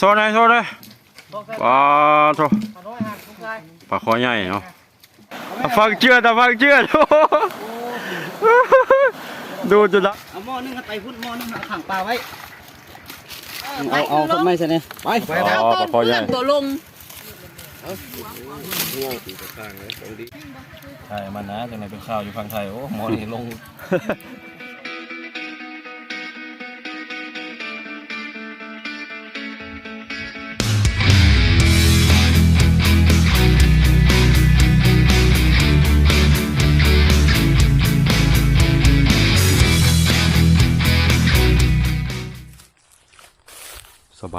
โชว์หน่อยโชว์หน่อยบอกใส่ปลาโชว์ปลาน้อยหักลงไปปลาคอใหญ่เนาะอะฟังเชื่อแต่ฟังเชื่อโอ้โหดูจุดละเอาหม้อนึงเอาไตพุ่นหม้อนึงเอาขังปลาไว้เอาเอาทำไมใช่ไหมไปอ๋อปลาคอใหญ่ตัวลงใช่มันนะจังไหนเป็นข้าวอยู่ฝั่งไทยโอ้หมอนี่ลง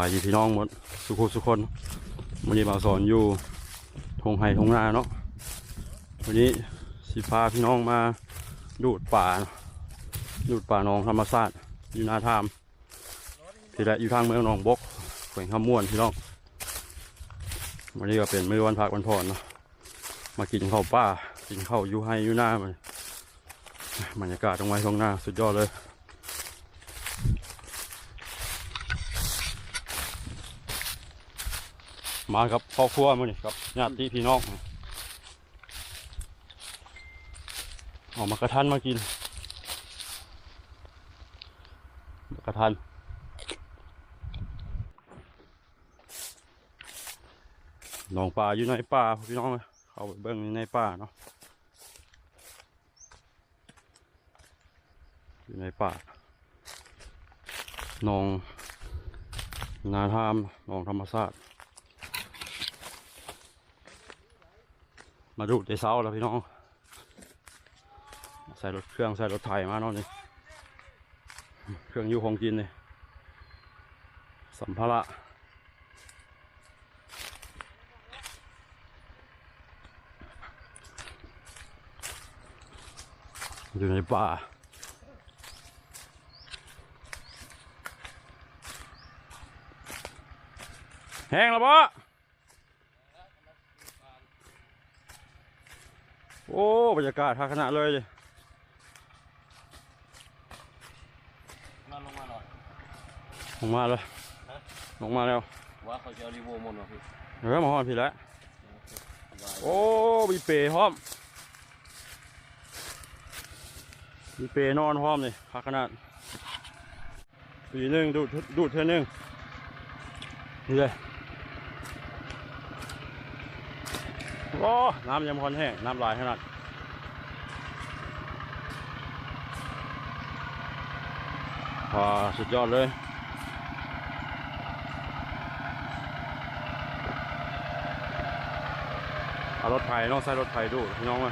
ายดีพี่น้องหมดสุขุสุคนวันนี้บ่าวสอนอยู่ทงไห้ทงนาเนาะวันนี้สิพาพี่น้องมาดูดป่าเนาะดูดป่าหนองธรรมศาสตร์อยู่นาทามที่แรกอยู่ทางเมืองหนองบกแขวงคำม่วนพี่น้องวันนี้ก็เป็นมื้อวันพักวันผ่อนเนาะมากินข้าวป่ากินข้าวอยู่ไห้อยู่หน้ามันบรรยากาศตรงไว้ตรงหน้าสุดยอดเลย มากับครอบครัวมื้อนี่ครับญาติพี่น้องออกมากระทันมากินกระทันหนองป่าอยู่ในป่าพี่น้องเขาเบิ่งอยู่ในป่าเนาะอยู่ในป่าหนองนาทามหนองธรรมศาสต มาดูดในเสาแล้วพี่น้อง ใส่รถเครื่องใส่รถไถมาเนาะนี่ เครื่องอยู่ของกินนี่สัมภาระอยู่ในป่าแห้งแล้วปะ โอ้บรรยากาศท่าขนาดเลยดิมาลงมาหน่อยลงมาเลยลงมาแล้วว่าเขาจะเอารีโวหมดหรอพี่เดี๋ยวมาห้อนพี่แล้วโอ้มีเปรย์พร้อมมีเปรย์นอนพร้อมนี่ท่าขนาดปีหนึ่งดูดดูดเท่านึงนี่เลย โอ้ น้ำยังพอนแห้ง น้ำลายขนาดว้าสุดยอดเลยเอารถไถน้องใส่รถไถดูพี่น้องมา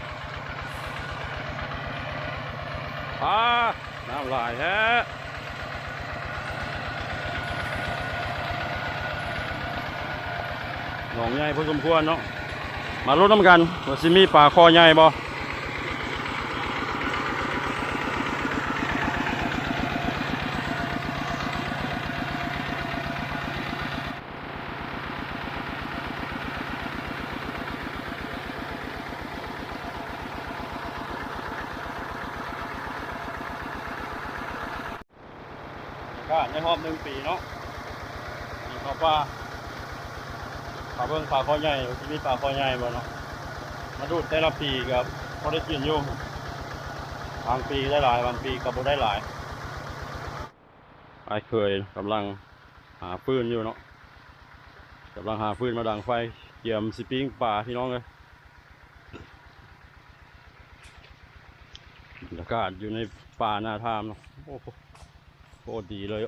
อ่าน้ำลายแท้หนองใหญ่พอสมควรเนาะ มาลุ้นน้ำกันว่าสิมีปลาคอใหญ่บ่ก็ในรอบหนึ่งปีเนาะมีเขาว่า ปลาเบิ่งปลาคอใหญ่ว่าสิมีปลาคอใหญ่บ่เนาะมาดูดแต่ละปีกับพอได้กินอยู่บางปีได้หลายบางปีก็บ่ได้หลายไอ้เคยกำลังหาฟืนอยู่เนาะกำลังหาฟืนมาดังไฟเกี่ยมสปริงป่าพี่น้องเลยบรรยากาศอยู่ในป่าหน้าทามเนาะโอ้โหโคตรดีเลย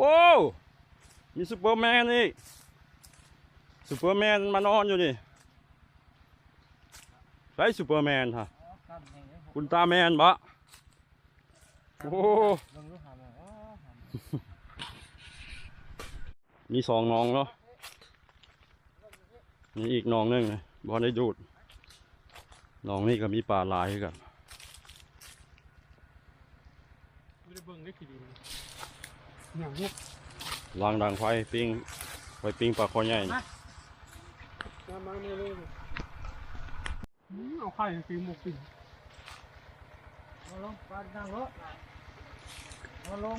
ว้าวมีซูเปอร์แมนนี่ ซูเปอร์แมนมานอนอยู่นี่ใช่ซูเปอร์แมนฮะคุณตาแมนบะโอ้โหมีสองน้องเนาะนี่อีกน้องหนึงเลยบอลได้ดูดน้องนี่ก็มีปลาหลายคือกันไม่ได้เบิ่งได้กี่ดีอย่างนี้วางดังไฟปิ้งไฟปิ้งปลาคอใหญ่ นี่มามาเนี่เลยเอาไข่ปีหมกปีเอาลงปลาดังรถเอาลง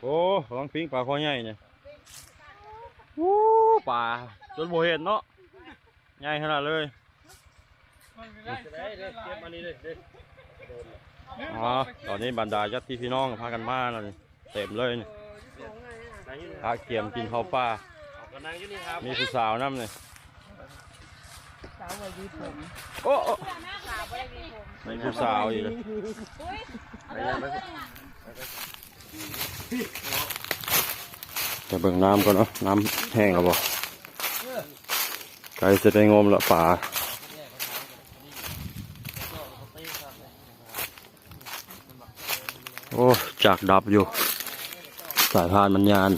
โอ้กำลังปิ้งปลาคอใหญ่เนี่ยโอ้ปลาจนโบเห็นเนาะใหญ่ขนาดเลยอ๋อตอนนี้บรรดาญาติพี่น้องพากันมาแล้วนี่เต็มเลยเนี่นั่ง อยู่นี่พาเกียมกินข้าวปลาเอาก็นั่งอยู่นี่ครับมีผู้สาวน้ำเลยสาววัยยี่ผมโอ้โอ้สาววัยยี่ผมมีผู้สาวอีกเลยไปยังไปจะเบิ่งน้ำก่อนเนาะน้ำแห้งแล้วบ่ไก่จะได้งมละป่าโอ้จากดับอยู่ สายพานมันยาน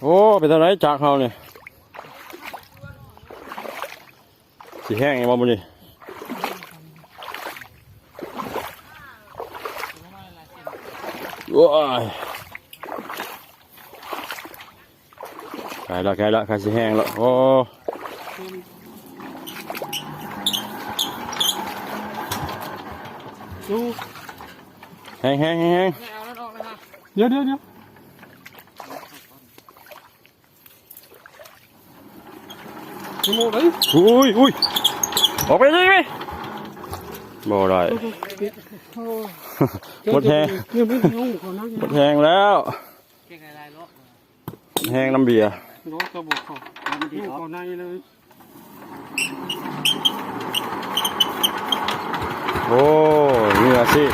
โอ้เป็นอะไรจากเขาเนี่ยสีแห้งไงบ้างมันนี่ว้าย ไกลละไกลละไกลสีแห้งละโอ้แห้งแห้งแห้งแห้งเอานั่นออกเลยค่ะเดี๋ยวเดี๋ยวเดี๋ยวโง่เลยอุ้ยอุ้ยออกไปเลยไหมบ่ได้หมดแห้งเนี่ยไม่งงเขานั่งหมดแห้งแล้วเก่งอะไรลูกแห้งน้ำเบียร์ รถกระบอกเขามันดีเขาในเลยโอ้เหงื่อสิ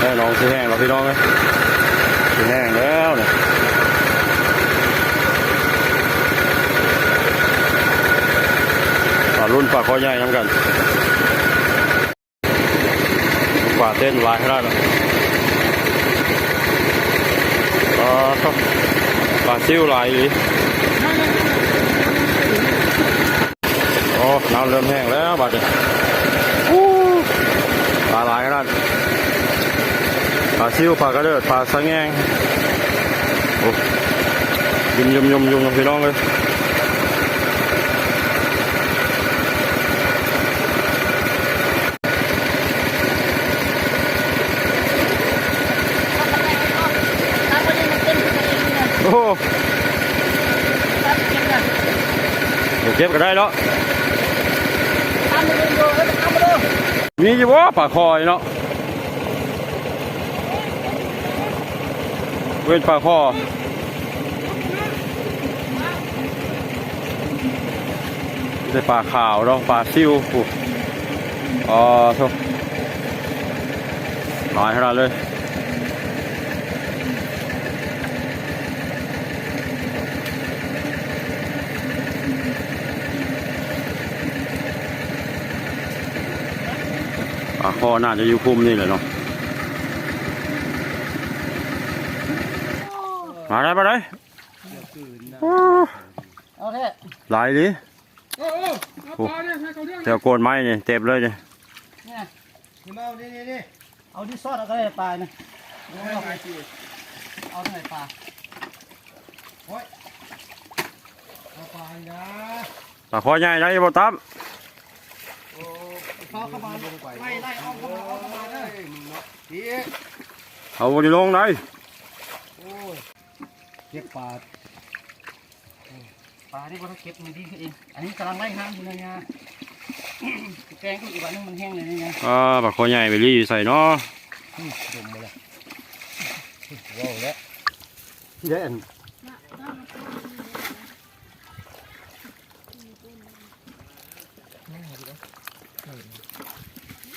แห้น้องสิแห้งแล้วพี่น้องไหมสิแห้งแล้วเนี่ยปลารุ่นปลาคอใหญ่น้ำกัน ปลาเต้นหลายขนาดนั้นอ๋อครับปลาซิวหลายอีหลีโอ้น้ำเริ่มแห้งแล้วบาดเนี่ยอู้ปลาหลายขนาดปลาซิวปลากระเดิดปลาสะแงงโอ้ยุ่มยุ่มยุ่มยุ่มพี่น้องเลยโอ้ เก็บก็ได้แล้วมีอยู่บ่ปลาคอยเนาะเว้นปลาคอได้ปลาขาวเนาะปลาซิวปุ๊อ๋อทุหลายขนาดเลย ปลาคอน่าจะอยู่คุ้มนี่เลยเนาะมาได้ปะได้โอ้เอาเถอะหลายดิโอ้โอ้เอาปลาเนี่ยให้เขาเรื่องเดี๋ยวโกนไม้เนี่ยเต็มเลยเนี่ยเนี่ยนี่มาเอานี่นี่นี่เอาที่ซอสเอาก็ได้ปลาเนี่ยเอาไปเอาหน่อยปลาเอาไปนะปลาคอใหญ่ได้บ่ตั้ม เขาเข้ามาไล่ไล่เอาเข้ามาเอาเข้ามาเลยพี่เอาบนลงได้เก็บปลาปลาที่เราเก็บมันดีเองอันนี้กำลังไล่ห้างอยู่เลยนะแกงก็อีกวันนึงมันแห้งเลยนี่ไงอ่าปลาคอใหญ่ไปรีอยู่ใส่เนาะดมมาเลยว้าวแล้วเย็น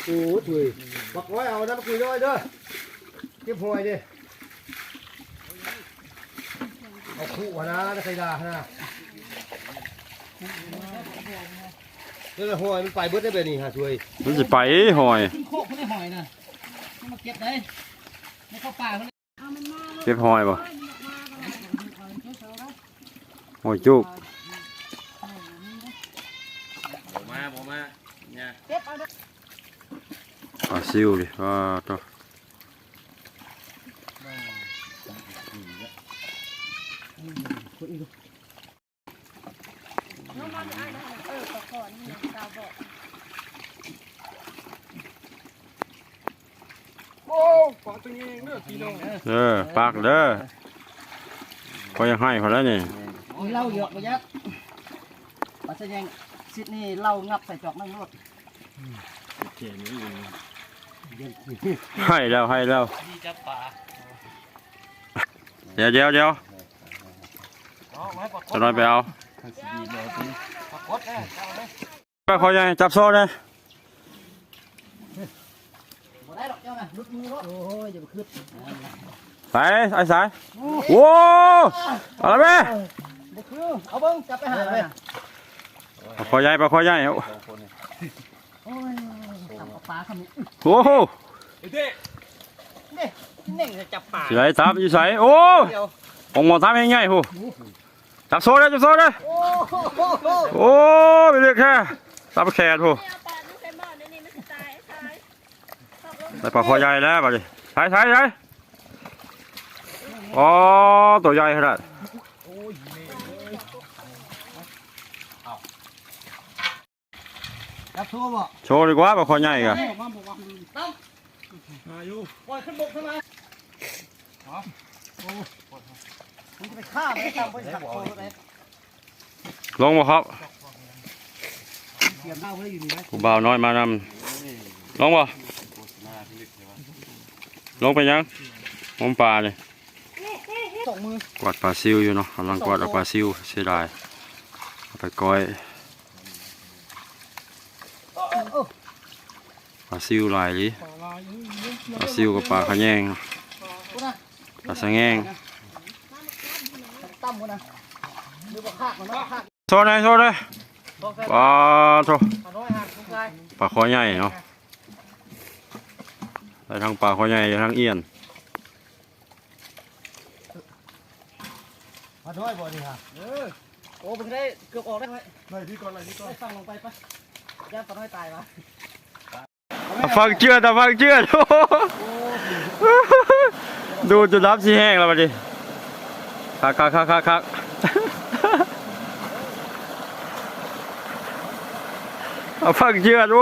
โอ้ถุยบักไว้เอาน้ำกุยด้วยเด้อเก็บหวยดิเอาคู่วะนะตะไคร้ดานะนี่ละหวยมันไปเบิดได้แบบนี้ฮะช่วยมันสิไปหอย ขึ้นโคกเขาได้หอยนะนี่มาเก็บเลยไม่เข้าป่าเขาเลยเก็บหอยบ่หอยจุก ผมมาผมมาเนี่ย เก็บเอาเด้อ ปลาซิวดิว่าต่อน้องนอนอยู่อ้ายนะคะเออขอขอนี่นะตาบอกโอ้ปลาตัวนี้เด้อพี่น้องเด้อปากเด้อก็ยังให้เขาแล้วนี่มีเหล้าเยอะไปยักปัสสาวะซิดนี่เหล้างับใส่จอกนั่งรถ ให้แล้วให้แล้วดีจับป่าเดี๋ยวเดี๋ยวเดี๋ยวเอาไว้ปลากจะน้อยไปเอาปลากดนะเอาเลยปลาคอใหญ่จับโซ่เลยบ่ได้หรอกเจ้าน่ะลุดมือรถโอ้ยอย่าไปขึ้นสายไอ้สายโว้เอะไรไหมบ่คือเอาเบิ่งจับไปหาเลยปลาคอใหญ่ปลาคอใหญ่โอ้โอ้ย จับปลาคำนี้โหไอ้เด้นี่เน่งจะจับปลาสิไหลทับอยู่ใส่โอ้เดียวผมมองทับง่ายๆโหจับโซ่เลยจับโซ่เลยโอ้โหโอ้ไปเรียกแค่ทับแขนโหไม่เอาปลาไม่ใส่หม้อนี่นี่มันจะตายไอ้ชายตกลงได้ปลาคอใหญ่แล้วบัดนี้ใส่ใส่ใส่อ๋อตัวใหญ่ขนาด จับทั่วบ่โชว์ดีกว่าปลาคอใหญ่กันมาบอกว่าตั้มมาอยู่ปล่อยขึ้นบกขึ้นมาโอ้มันจะไปฆ่าไม่ตั้มไปจับโซ่เลยลงบ่ครับเสียมหน้าไว้อยู่นี่ไหมผู้บ่าวน้อยมานำลงบ่ลงไปยังงมปลาเลยสองมือกวาดปลาซิวอยู่เนาะกำลังกวาดเอาปลาซิวเสียดายเอาไปก้อย ปลาซิวหลายลิปลาลายปลาซิวกับปลาขะแยงปลาสะแงงานะโซนเลยโซนเลยบอกแฟนปลาโทปลาน้อยหักลูกชายปลาคอใหญ่เนาะได้ทั้งปลาคอใหญ่ได้ทั้งเอียนมาด้วยบ่นี่ะเออโอ้เพิ่งได้เกือบออกได้ไหมไล่พี่ก่อนไล่พี่ก่อนไปฟังลงไปปะย่าปลาน้อยตายปะเอา ฟังเชื่อแต่ฟังเชื่อดูดูจนน้ำสีแห้งแล้วมาดิคักคักคักคักคักเอาฟังเชื่อดู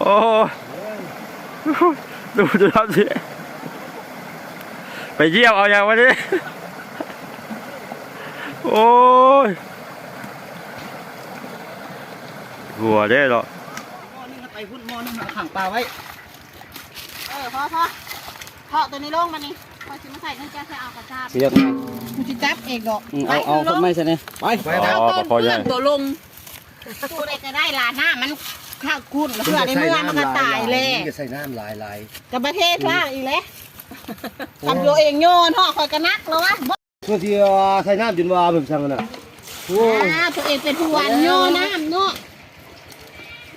โอ้ดูจนน้ำสีไปเยี่ยมเอาอย่างวันนี้ โอ้ยหัวได้หรอหม้อนึงไปพุ่นหม้อนึงเอาขังปลาไว้ เออพอพอเพาะตัวนี้ลงมานี่พอชิมาใส่นึงจะใส่เอากระชาบเปียกกูจะจับเองดอกเอาเอาคนไม่ใช่ไหมไปไปอ๋อปลาคอใหญ่ตัวลงกูได้จะได้ลาหน้ามันข้าวกุ้นแล้วเพื่อในเมื่อมันก็ตายเลยจะใส่น้ำลายลายกับประเทศล่างอีกแล้วทำตัวเองโยนห่อคอยกระนักแล้ววะ เมื่อที่ใส่น้ำจนว่าแบบสั่งน่ะโอ้ยอ่าตัวเองเป็นผู้วันโยนน้ำเนาะ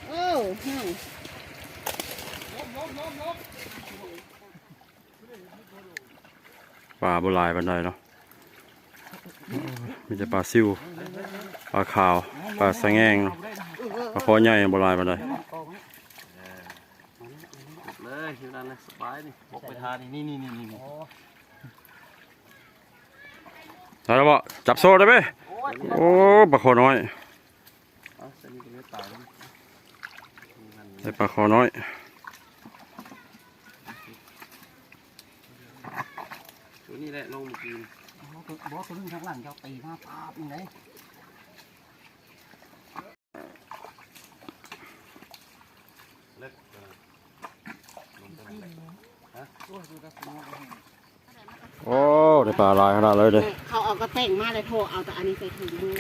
เออฮึ่มปลาโบราณบันไดเนาะมีแต่ปลาซิวปลาขาวปลาสะแงงเนาะปลาคอใหญ่โบราณบันไดเลยอยู่นั่นเลยสบายนี่บกไปทานนี่นี่นี่นี่นี่ ได้แล้วบ่จับโซ่ได้ไหมโอ้ปลาคอน้อยเอาเส้นนี้ก็เลยตายแล้วได้ปลาคอน้อยตัวนี้แหละลงเมื่อกี้บอสตัวนึงข้างหลังเจ้าตีหน้าปาบนี่เลยโอ้ได้ปลาหลายขนาดเลยเด้เขา เอากระแต่งมาเลยโทรเอาแต่อันนี้ใส่ถุงมือ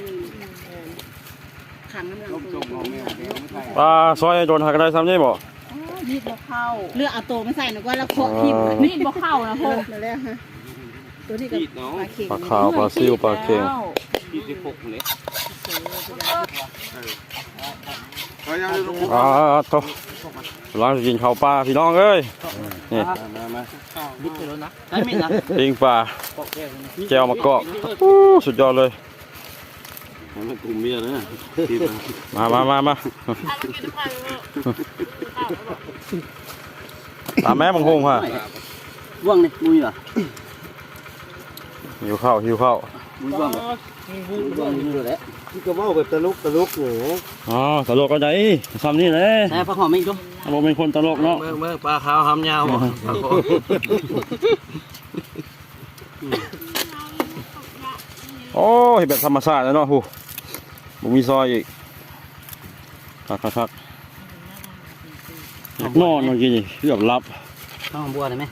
ขังน้ำหลังตัวปลาซอยโดนหักได้ซ้ำนี่บ่มีดบ่เข้าเลือกเอาตัวไม่ใส่หนูว่าแล้วโคทิมมีดบ่เข้านะโคเลยเลยฮะตัวนี้ก็ปลาเข็งปลาขาวปลาซิวปลาเค็งยี่สิบหกเลยอ่าโตกำลังจะกินข้าวปลาพี่น้องเอ้ย นี่มามาดิบไปแล้วนะได้มิดนะปิ้งปลาปอกแก้วนี่แก้วมะกอกอู้สุดยอดเลยมันกลุ่มเมียนะมามามามาตามแม่บังคงค่ะว่างนี่มุ้ยเหรอหิวข้าวหิวข้าว มุ้ยว่างเหรอมุ้ยว่างนี่เลยแหละที่ก็เว่าแบบตลกตลกหนูอ๋อตลกก็ได้ซ้ำนี่เลยแต่พระหอมไม่ดูผมเป็นคนตลกเนาะเมื่อเมื่อปลาขาวหำยาวบ่โอ้ยแบบธรรมชาติแล้วเนาะฮูบ่มีซอยอีกคักคักคักอยากนอนเมื่อกี้นี่เกือบรับข้าวบัวได้ไหม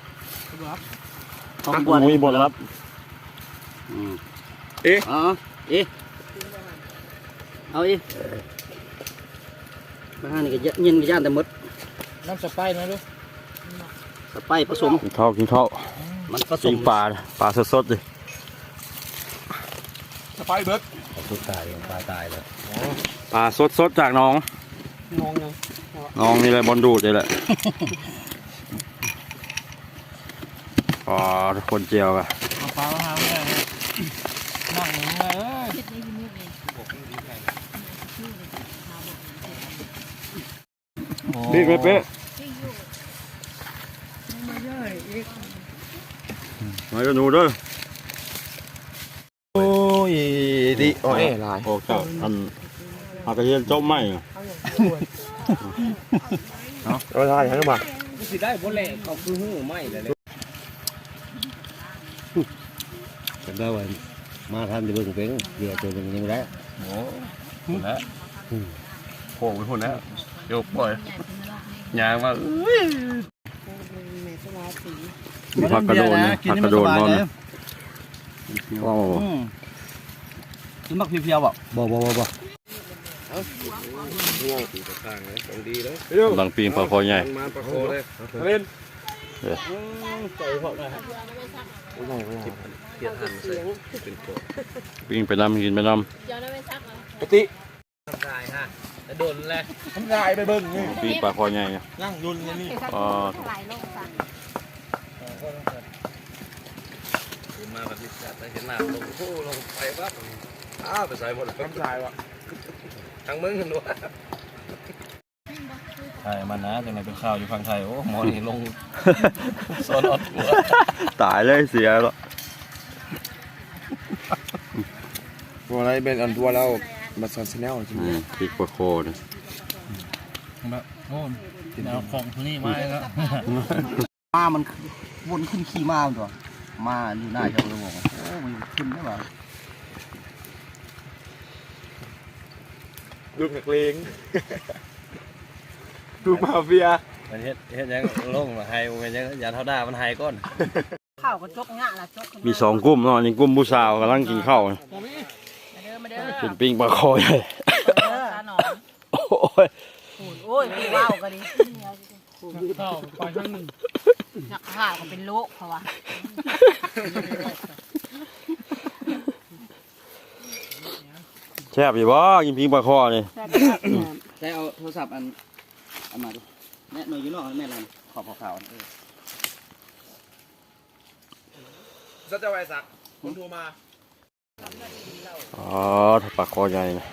ข้าวบับัววมีบนรับอืม เอ๊ะอ๋อเอ๊ะเอาอีมาหานี่ก็เย็นก็ย่านแต่หมดน้ำสไปนะลูกสไปผสมกินข้าวกินข้าวมันผสกิมนปลาปลาสดๆดิสไปเบิร์ดทุกตายปลาตายเลยปลาสดๆจากหน้องงงยังหน้องนี่แหละบอลดูดนี่แหละอ๋อทุกคนเจียวอะเอาปลามาหาแม่เลยนั่งอย่างเงี้ยเอ้ย บิ๊กเป๊ะมาจะหนูเด้อโอ้ยดิโอ้ยลายออกจากอันอากระเทียนจบไหมอะโอ้ยลายทั้งหมดสิได้บ่แหล่เขาคือหูไหมเลยเลยจำได้ว่ามาทำจะเบิ่งเป็นเดี๋ยวตัวนึงยังไม่ได้โอ้แล้วโผล่ไปคนแล้วโยกปล่อย ยางมาผักกระโดดนะผักกระโดดนอนนะว้าวกินบักเพียวๆบ่บ่บ่บ่บ่หลังปีนปลาคอใหญ่มาประโคเลยเล่นปิ้งไปน้ำกินไปน้ปกติทำลายฮะ จะโดนเลยทำลายไปเบิ่งนี่ำปิ้งปลาคอใหญ่อะนั่งยุนกันนี่อ๋อมาแบบนี้จะเห็นหน้าลงโอ้ลงไปปั๊บอ้าวไปใส่หมดเลยทำลายวะทั้งมึงกันด้วยใช่มันนะจังไหนเป็นข่าวอยู่ฝั่งไทย โอ้หมอนี่ลงโซนอดหัวตายเลยเสียแล้วตัวอะไรเป็นอันตัวเรา มาซอนแนลจริงอืมพริกปลาคอเนี่ยแบบโน่นกินเอาของที่นี่มาแล้วมามันวนขึ้นขี่มาตัวมาอยู่หน้าเจ้าเลยบอกว่าโอ้มันขึ้นได้ป่ะดูนักเลงดูมาเฟียมันเฮ็ดเฮ็ดยังลงมาไฮมันยังยาเท่าด้ามันไฮก้อนข้าวก็จกงะละจกมีสองกลุ่มเนาะนี่กลุ่มผู้สาวกำลังกินข้าวนะ กินปิ้งปลาคอใหญ่ตาหนอนโอ้ยโอ้ยมีว่าวก็ดีข้าวปล่อยข้างหนึ่งนักข่าวก็เป็นโรคเพราะว่าแซ่บอยู่บ่กินปิ้งปลาคอนี่ใช้เอาโทรศัพท์อันเอามาดูแม่หน่วยอยู่นอกแม่อะไรขอบขาวๆเออสัจจะไว้สักคนโทรมา อ๋อถ้าปลาคอใหญ่นะ